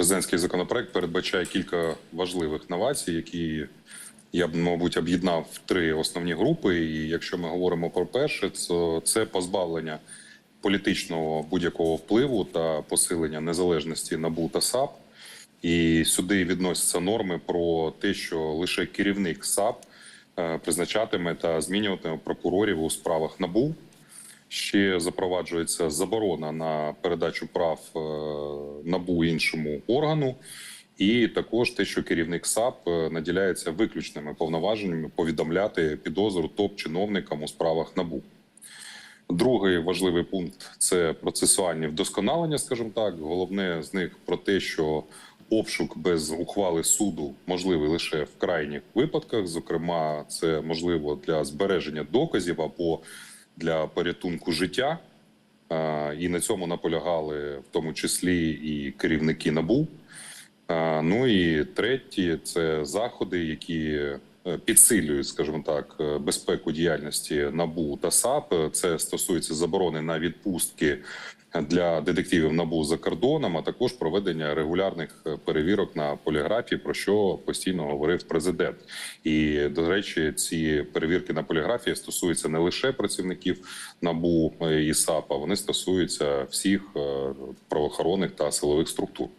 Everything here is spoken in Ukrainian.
Президентський законопроект передбачає кілька важливих новацій, які я б, мабуть, об'єднав в три основні групи. І якщо ми говоримо про перше, то це позбавлення політичного будь-якого впливу та посилення незалежності НАБУ та САП. І сюди відносяться норми про те, що лише керівник САП е, призначатиме та змінюватиме прокурорів у справах НАБУ. Ще запроваджується заборона на передачу прав е, набу іншому органу, і також те, що керівник САП е, наділяється виключними повноваженнями повідомляти підозру топ-чиновникам у справах набу. Другий важливий пункт це процесуальні вдосконалення, скажімо так. Головне з них про те, що обшук без ухвали суду можливий лише в крайніх випадках. Зокрема, це можливо для збереження доказів або для порятунку життя. І на цьому наполягали в тому числі і керівники НАБУ. Ну і третє це заходи, які підсилюють, скажімо так, е, безпеку діяльності НАБУ та САП. Е, Це стосується заборони на відпустки для детективів НАБУ за кордоном, а також проведення регулярних е, перевірок на поліграфі, про що постійно говорив президент. І до речі, ці перевірки на поліграфії стосуються не лише працівників НАБУ е, і САП, а вони стосуються всіх е, правоохоронних та силових структур.